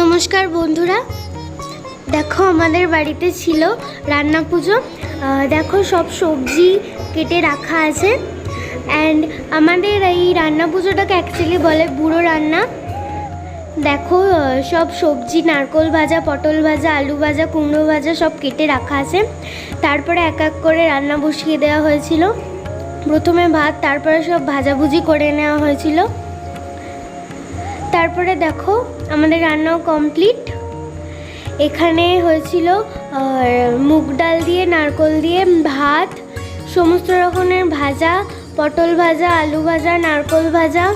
নমস্কার বন্ধুরা। দেখো আমাদের বাড়িতে ছিল রান্না পুজো। দেখো সব সবজি কেটে রাখা আছে। অ্যান্ড আমাদের এই রান্না পুজোটাকে অ্যাকচুয়ালি বলে বুড়ো রান্না। দেখো সব সবজি, নারকোল ভাজা, পটল ভাজা, আলু ভাজা, কুমড়ো ভাজা সব কেটে রাখা আছে। তারপরে এক এক করে রান্না বসিয়ে দেওয়া হয়েছিল। প্রথমে ভাত, তারপরে সব ভাজাভুজি করে নেওয়া হয়েছিল। তারপরে দেখো, আমাদের রান্নাও কমপ্লিট এখানে হয়েছিল মুগ ডাল দিয়ে, নারকোল দিয়ে ভাত, সমস্ত রকমের ভাজা, পটল ভাজা, আলু ভাজা, নারকোল ভাজা।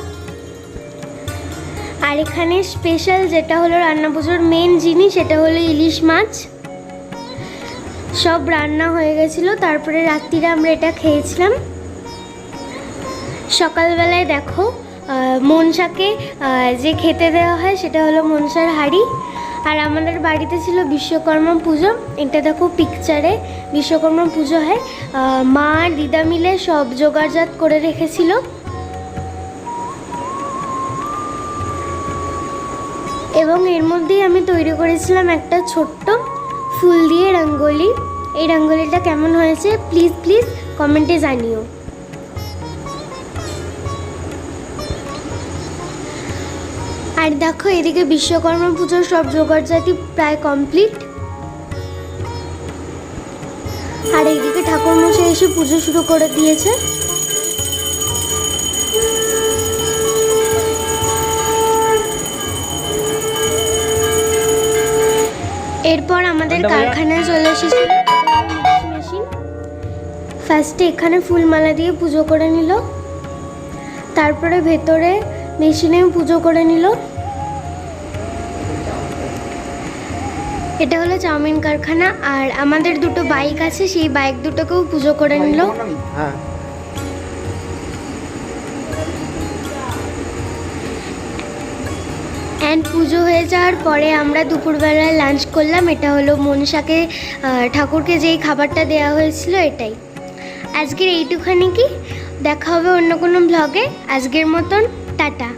আর এখানে স্পেশাল যেটা হলো রান্না পুজোর মেন জিনিস, সেটা হলো ইলিশ মাছ। সব রান্না হয়ে গেছিল, তারপরে রাত্রিরে আমরা এটা খেয়েছিলাম। সকালবেলায় দেখো মনসাকে যে খেতে দেওয়া হয় সেটা হলো মনসার হাঁড়ি। আর আমাদের বাড়িতে ছিল বিশ্বকর্মা পুজো। এটা দেখো পিকচারে বিশ্বকর্মা পুজো হয়। মা দিদা মিলে সব জোগাড়জাত করে রেখেছিল। এবং এর মধ্যেই আমি তৈরি করেছিলাম একটা ছোট্ট ফুল দিয়ে রঙ্গোলি। এই রঙ্গোলিটা কেমন হয়েছে প্লিজ প্লিজ কমেন্টে জানিও। আর দেখো এদিকে বিশ্বকর্মা পুজোর সব জোগাড়জাতি প্রায় কমপ্লিট আর এইদিকে ঠাকুর মশাই এসে পুজো শুরু করে দিয়েছে। এরপর আমাদের কারখানায় চলে এসেছে মেশিন ফার্স্টে এখানে ফুলমালা দিয়ে পুজো করে নিল। তারপরে ভেতরে মেশিনে পুজো করে নিল। এটা হলো চাউমিন কারখানা আর আমাদের দুটো বাইক আছে সেই বাইক দুটোকেও পুজো করে নিল। অ্যান্ড পুজো হয়ে যাওয়ার পরে আমরা দুপুরবেলায় লাঞ্চ করলাম এটা হলো মনসাকে ঠাকুরকে যেই খাবারটা দেওয়া হয়েছিল এটাই। আজকের এইটুখানি কি? দেখা হবে অন্য কোনো ব্লগে আজকের মতন টাটা।